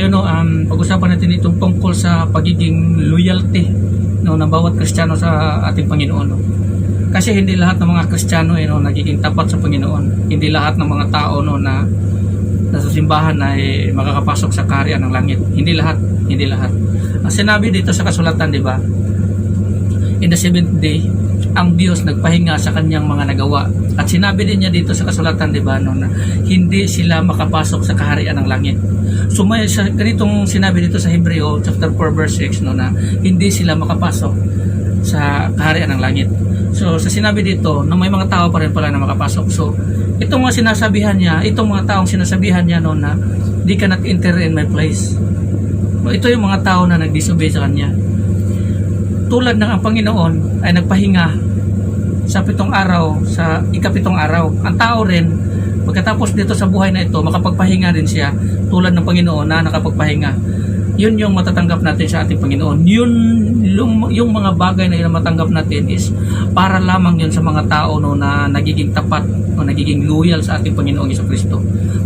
ngayon no, um, pag-usapan natin itong tungkol sa pagiging loyalty no, ng bawat Kristiyano sa ating Panginoon. No? Kasi hindi lahat ng mga Kristiyano eh, no, nagiging tapat sa Panginoon. Hindi lahat ng mga tao no, na nasa simbahan ay makakapasok sa kaharian ng langit. Hindi lahat, hindi lahat. Ang sinabi dito sa kasulatan, di ba? In the seventh day, ang Diyos nagpahinga sa kanyang mga nagawa. At sinabi din niya dito sa kasulatan, di ba, no, na hindi sila makapasok sa kaharian ng langit. So may sa ganitong sinabi dito sa Hebreo chapter 4 verse 6 no na hindi sila makapasok sa kaharian ng langit. So sa sinabi dito na may mga tao pa rin pala na makapasok. So itong mga sinasabihan niya, itong mga taong sinasabihan niya no na di ka not enter in my place. No, ito yung mga tao na nagdisobey sa kanya. Tulad ng ang Panginoon ay nagpahinga sa pitong araw, sa ikapitong araw. Ang tao rin, pagkatapos dito sa buhay na ito, makapagpahinga rin siya tulad ng Panginoon na nakapagpahinga. Yun yung matatanggap natin sa ating Panginoon. Yun, yung, yung mga bagay na yun na matanggap natin is para lamang yun sa mga tao no, na nagiging tapat o nagiging loyal sa ating Panginoong Iso Kristo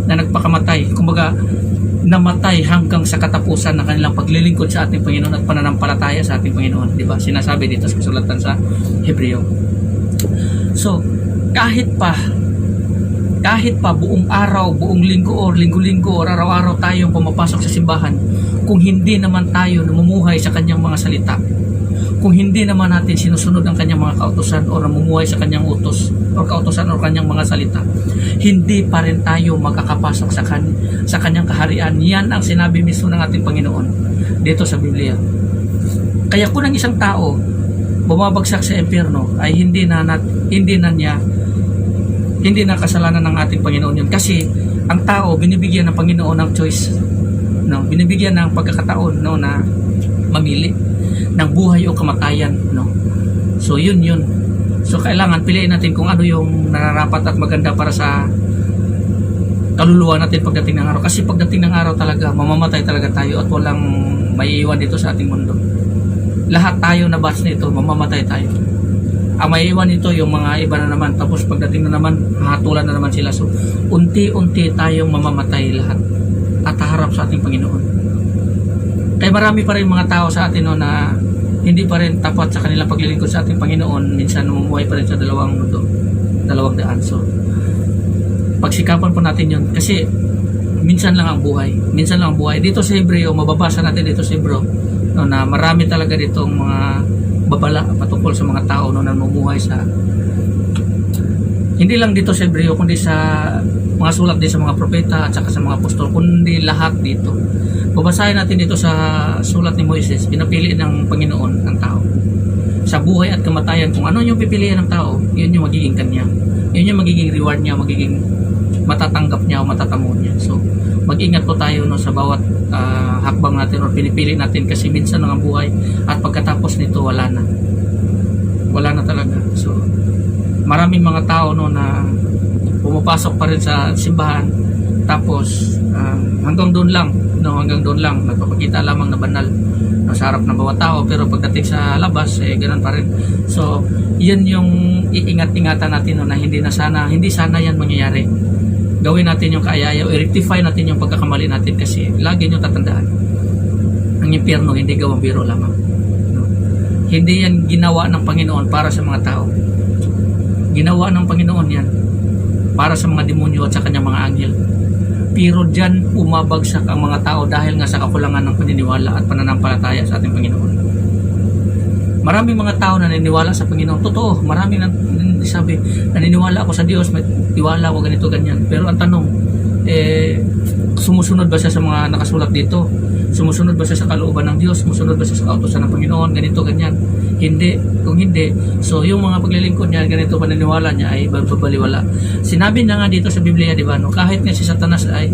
na nagpakamatay. Kumbaga, namatay hanggang sa katapusan ng kanilang paglilingkod sa ating Panginoon at pananampalataya sa ating Panginoon. Di ba? Sinasabi dito sa kasulatan sa Hebreo. So, kahit pa kahit pa buong araw, buong linggo or linggo-linggo or araw-araw tayong pumapasok sa simbahan, kung hindi naman tayo namumuhay sa kanyang mga salita, kung hindi naman natin sinusunod ang kanyang mga kautosan o namumuhay sa kanyang utos o kautosan o kanyang mga salita, hindi pa rin tayo makakapasok sa, kan sa kanyang kaharian. Yan ang sinabi mismo ng ating Panginoon dito sa Biblia. Kaya kung ang isang tao bumabagsak sa impyerno ay hindi na, nat, hindi na niya hindi na kasalanan ng ating Panginoon yun kasi ang tao binibigyan ng Panginoon ng choice no binibigyan ng pagkakataon no na mamili ng buhay o kamatayan no? So yun yun. So kailangan piliin natin kung ano yung nararapat at maganda para sa kaluluwa natin pagdating ng araw. Kasi pagdating ng araw talaga mamamatay talaga tayo at walang maiiwan dito sa ating mundo. Lahat tayo na batch nito mamamatay tayo. Ang maiiwan nito yung mga iba na naman. Tapos pagdating na naman hahatulan na naman sila. So unti-unti tayong mamamatay lahat at haharap sa ating Panginoon kaya marami pa rin mga tao sa atin no, na hindi pa rin tapat sa kanilang paglilingkod sa ating Panginoon. Minsan namumuhay pa rin sa dalawang mundo dalawang daan. So pagsikapan po natin yun. Kasi minsan lang ang buhay. Minsan lang ang buhay. Dito sa Hebreo mababasa natin dito sa Hebreo no, na marami talaga ditong mga babala patungkol sa mga tao no, na namumuhay sa hindi lang dito sa Hebreo kundi sa mga sulat din sa mga propeta at saka sa mga apostol kundi lahat dito. Babasahin natin dito sa sulat ni Moises pinapili ng Panginoon ang tao. Sa buhay at kamatayan kung ano yung pipiliin ng tao yun yung magiging kanya. Yun yung magiging reward niya magiging matatanggap niya o matatamo niya. So mag-ingat po tayo no, sa bawat ah, hakbang natin o pinipili natin kasi minsan ang buhay at pagkatapos nito wala na wala na talaga so maraming mga tao no na pumapasok pa rin sa simbahan. Tapos ah, hanggang doon lang no hanggang doon lang. Nagpapakita lamang na banal no, sa harap ng bawat tao. Pero pagdating sa labas eh ganun pa rin. So yun yung iingat-ingatan natin no, na hindi na sana hindi sana yan mangyayari. Gawin natin yung kaayaya o i-rectify natin yung pagkakamali natin kasi lagi nyo tatandaan. Ang impyerno hindi gawang biro lamang no? hindi yan ginawa ng Panginoon para sa mga tao ginawa ng Panginoon yan para sa mga demonyo at sa kanyang mga anghel pero dyan umabagsak ang mga tao dahil nga sa kakulangan ng paniniwala at pananampalataya sa ating Panginoon maraming mga tao na naniniwala sa Panginoon. Totoo, maraming nan- sabi, naniniwala ako sa Diyos, may tiwala ako ganito, ganyan. Pero ang tanong, eh, sumusunod ba siya sa mga nakasulat dito? Sumusunod ba siya sa kalooban ng Diyos? Sumusunod ba siya sa kautosan ng Panginoon? Ganito, ganyan. Hindi. Kung hindi, so yung mga paglilingkod niya, ganito paniniwala niya ay babaliwala. Sinabi na nga dito sa Biblia, di ba, no? kahit nga si Satanas ay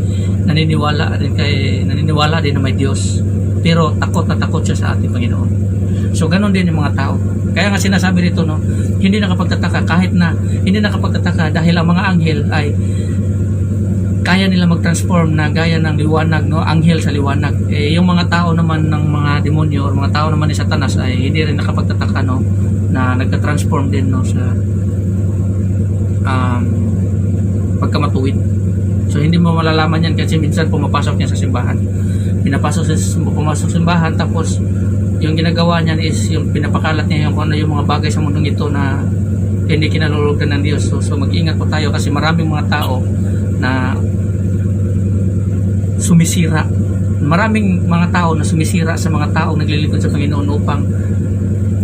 naniniwala rin kay naniniwala din na may Diyos. Pero takot na takot siya sa ating Panginoon. So ganun din yung mga tao. Kaya nga sinasabi rito no, hindi nakapagtataka kahit na hindi nakapagtataka dahil ang mga anghel ay kaya nila mag-transform na gaya ng liwanag no, anghel sa liwanag. Eh yung mga tao naman ng mga demonyo or mga tao naman ni Satanas ay hindi rin nakapagtataka no na nagka-transform din no sa um, pagkamatuwid. So hindi mo malalaman yan kasi minsan pumapasok niya sa simbahan pinapasok sa pumasok sa simbahan tapos yung ginagawa niya is yung pinapakalat niya yung ano yung mga bagay sa mundong ito na hindi kinalulugan ng Diyos. So, so mag-ingat po tayo kasi maraming mga tao na sumisira. Maraming mga tao na sumisira sa mga tao naglilingkod sa Panginoon upang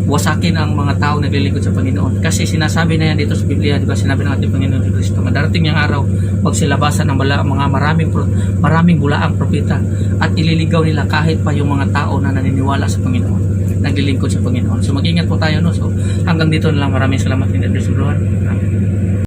wasakin ang mga tao naglilingkod sa Panginoon. Kasi sinasabi na yan dito sa Biblia, di ba sinabi ng ating Panginoon si Kristo, madarating yung araw, pagsilabasan ng bala, mga maraming, maraming bulaang propeta at ililigaw nila kahit pa yung mga tao na naniniwala sa Panginoon, naglilingkod sa Panginoon. So mag-ingat po tayo, no? So hanggang dito na lang, maraming salamat Lord. Amen.